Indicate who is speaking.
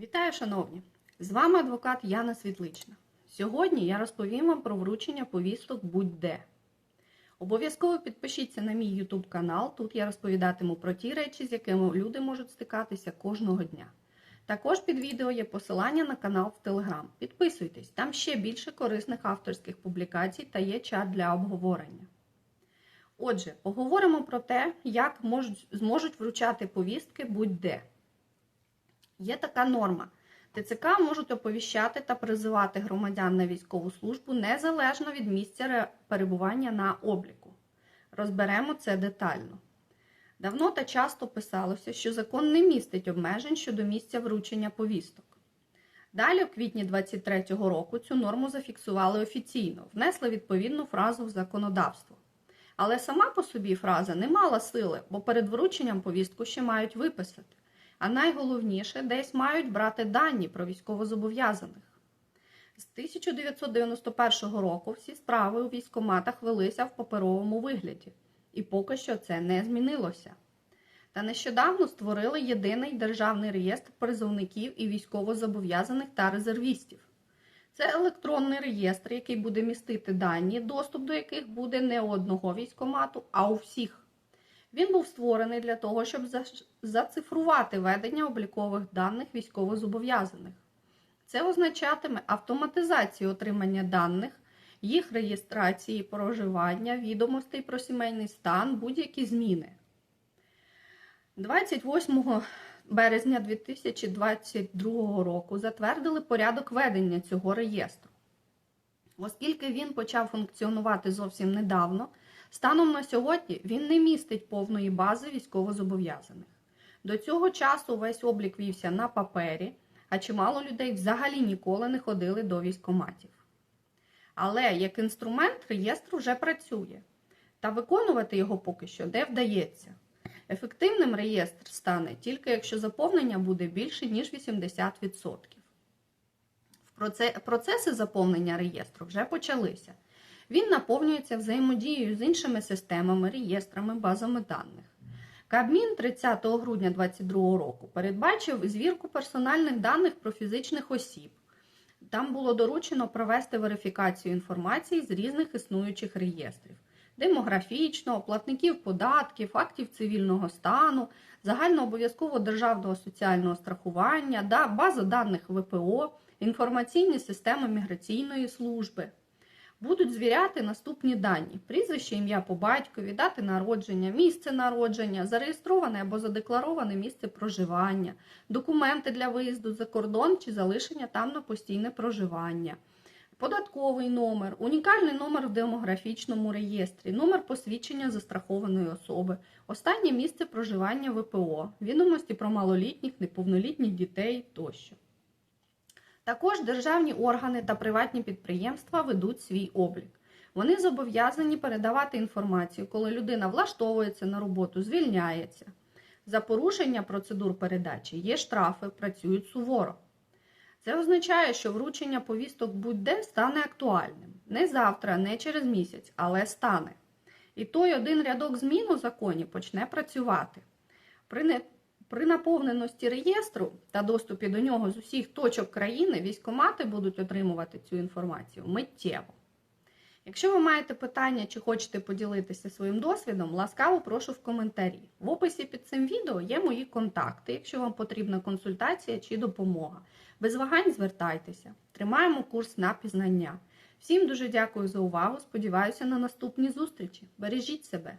Speaker 1: Вітаю, шановні! З вами адвокат Яна Світлична. Сьогодні я розповім вам про вручення повісток будь-де. Обов'язково підпишіться на мій YouTube канал. Тут я розповідатиму про ті речі, з якими люди можуть стикатися кожного дня. Також під відео є посилання на канал в Telegram. Підписуйтесь, там ще більше корисних авторських публікацій та є чат для обговорення. Отже, поговоримо про те, як можуть, зможуть вручати повістки будь-де. Є така норма. ТЦК можуть оповіщати та призивати громадян на військову службу незалежно від місця перебування на обліку. Розберемо це детально. Давно та часто писалося, що закон не містить обмежень щодо місця вручення повісток. Далі, в квітні 2023 року, цю норму зафіксували офіційно, внесли відповідну фразу в законодавство. Але сама по собі фраза не мала сили, бо перед врученням повістку ще мають виписати. А найголовніше, десь мають брати дані про військовозобов'язаних. З 1991 року всі справи у військоматах велися в паперовому вигляді, і поки що це не змінилося. Та нещодавно створили єдиний державний реєстр призовників і військовозобов'язаних та резервістів. Це електронний реєстр, який буде містити дані, доступ до яких буде не у одного військомату, а у всіх. Він був створений для того, щоб зацифрувати ведення облікових даних військовозобов'язаних. Це означатиме автоматизацію отримання даних, їх реєстрації, проживання, відомостей про сімейний стан, будь-які зміни. 28 березня 2022 року затвердили порядок ведення цього реєстру. Оскільки він почав функціонувати зовсім недавно, станом на сьогодні він не містить повної бази військовозобов'язаних. До цього часу весь облік вівся на папері, а чимало людей взагалі ніколи не ходили до військоматів. Але як інструмент реєстр вже працює, та виконувати його поки що не вдається. Ефективним реєстр стане тільки якщо заповнення буде більше, ніж 80%. Процеси заповнення реєстру вже почалися. Він наповнюється взаємодією з іншими системами, реєстрами, базами даних. Кабмін 30 грудня 2022 року передбачив звірку персональних даних про фізичних осіб. Там було доручено провести верифікацію інформації з різних існуючих реєстрів: демографічного, платників податків, актів цивільного стану, загальнообов'язкового державного соціального страхування, база даних ВПО, інформаційні системи міграційної служби. Будуть звіряти наступні дані: прізвище, ім'я по батькові, дати народження, місце народження, зареєстроване або задеклароване місце проживання, документи для виїзду за кордон чи залишення там на постійне проживання, податковий номер, унікальний номер в демографічному реєстрі, номер посвідчення застрахованої особи, останнє місце проживання ВПО, відомості про малолітніх, неповнолітніх дітей тощо. Також державні органи та приватні підприємства ведуть свій облік. Вони зобов'язані передавати інформацію, коли людина влаштовується на роботу, звільняється. За порушення процедур передачі є штрафи, працюють суворо. Це означає, що вручення повісток будь-де стане актуальним. Не завтра, не через місяць, але стане. І той один рядок змін у законі почне працювати. При. При наповненості реєстру та доступі до нього з усіх точок країни військомати будуть отримувати цю інформацію миттєво. Якщо ви маєте питання чи хочете поділитися своїм досвідом, ласкаво прошу в коментарі. В описі під цим відео є мої контакти, якщо вам потрібна консультація чи допомога. Без вагань звертайтеся. Тримаємо курс на пізнання. Всім дуже дякую за увагу. Сподіваюся на наступні зустрічі. Бережіть себе!